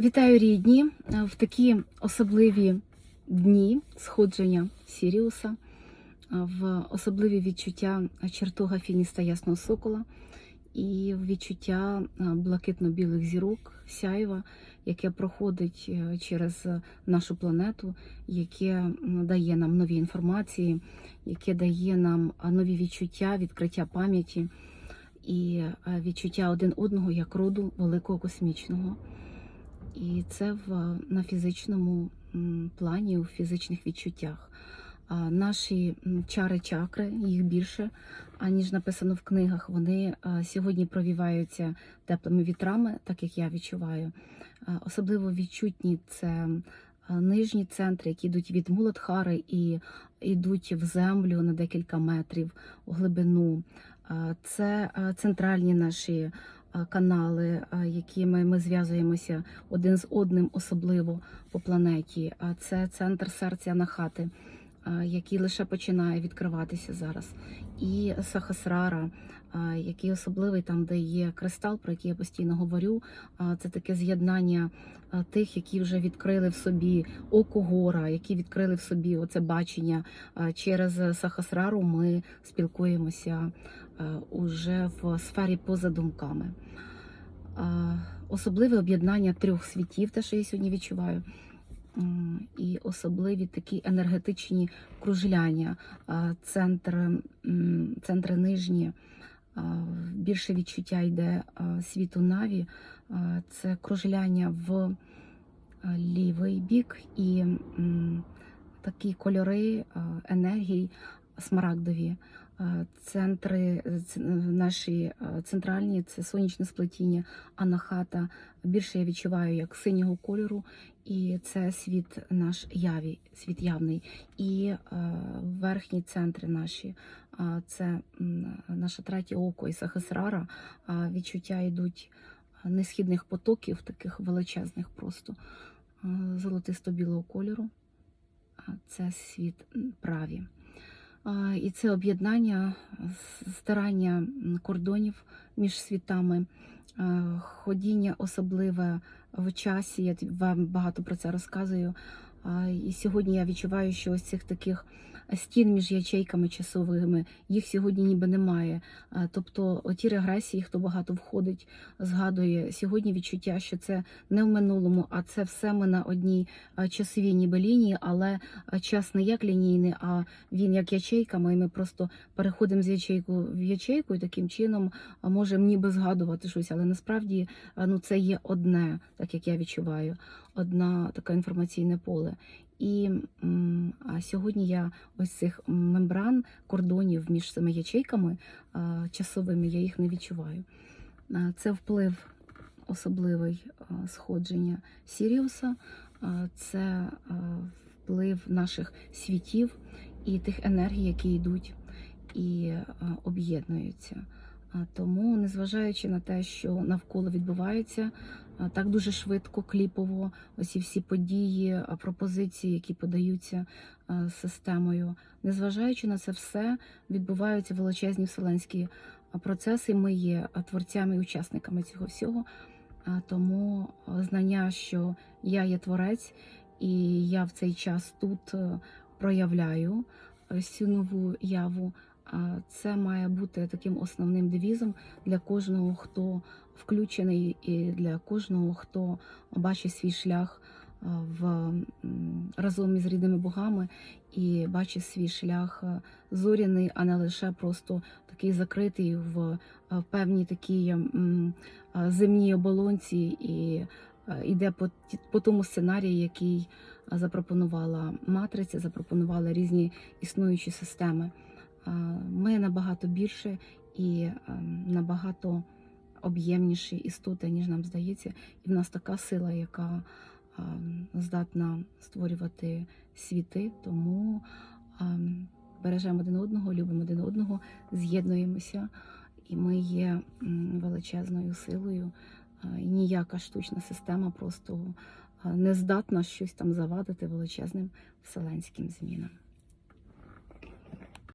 Вітаю рідні в такі особливі дні сходження Сіріуса, в особливі відчуття чертога Фініста Ясного Сокола і відчуття блакитно-білих зірок, сяйва, яке проходить е, через нашу планету, яке дає нам нові інформації, яке дає нам нові відчуття, відкриття пам'яті і е, відчуття один одного як роду великого космічного. І це в, на фізичному плані, у фізичних відчуттях. А наші чари чакри, їх більше, аніж написано в книгах. Вони сьогодні провіваються теплими вітрами, так як я відчуваю. Особливо відчутні це нижні центри, які йдуть від Муладхари і йдуть в землю на декілька метрів у глибину. Це центральні наші канали, а, якими ми зв'язуємося один з одним, особливо по планеті. Це центр серця Нахати, а, який лише починає відкриватися зараз. І Сахасрара, який особливий там, де є кристал, про який я постійно говорю. Це таке з'єднання тих, які вже відкрили в собі око гора, які відкрили в собі оце бачення. Через Сахасрару ми спілкуємося е, уже в сфері поза думками. Е, Особливе об'єднання трьох світів, те, що я сьогодні відчуваю, і особливі такі енергетичні кружляння, центри, центри нижні. Більше відчуття йде світу Наві, це кружляння в лівий бік і такі кольори енергії. Смарагдові. Е, Центри е, наші е, центральні це сонячне сплетіння, анахата. Більше я відчуваю як синього кольору, і це світ наш яві, світ явний. І верхні центри наші це наше третє око і Сахасрара. Відчуття йдуть несхідних потоків, таких величезних просто золотисто-білого кольору. Це світ праві. І це об'єднання, старання кордонів між світами, ходіння особливе в часі. Я вам багато про це розказую. І сьогодні я відчуваю, що ось цих таких стін між ячейками часовими їх сьогодні ніби немає. Тобто, оті регресії, хто багато входить, згадує сьогодні відчуття, що це не в минулому, а це все ми на одній часовій ніби лінії, але час не як лінійний, а він як ячейками, і ми просто переходимо з ячейку в ячейку, і таким чином можемо ніби згадувати щось, але насправді ну, це є одне, так як я відчуваю, одна така інформаційне поле. І а сьогодні я ось цих мембран, кордонів між цими ячейками часовими, я їх не відчуваю. Це вплив особливий сходження Сіріуса, це вплив наших світів і тих енергій, які йдуть і об'єднуються. Тому, незважаючи на те, що навколо відбувається так дуже швидко, кліпово, ось і всі події, пропозиції, які подаються системою, незважаючи на це все, відбуваються величезні вселенські процеси. Ми є творцями і учасниками цього всього. Тому знання, що я є творець, і я в цей час тут е, проявляю цю нову яву. А, Це має бути таким основним девізом для кожного, хто включений, і для кожного, хто бачить свій шлях в разом із рідними богами і бачить свій шлях зоряний, а не лише просто такий закритий в певній такій земній оболонці і йде по, по тому сценарію, який запропонувала матриця, запропонували різні існуючі системи. Ми набагато більше і ем, набагато об'ємніші істоти, ніж нам здається, і в нас така сила, яка ем, здатна створювати світи, тому ем, бережемо один одного, любимо один одного, з'єднуємося, і ми є величезною силою. Ніяка штучна система просто не здатна щось там завадити величезним вселенським змінам.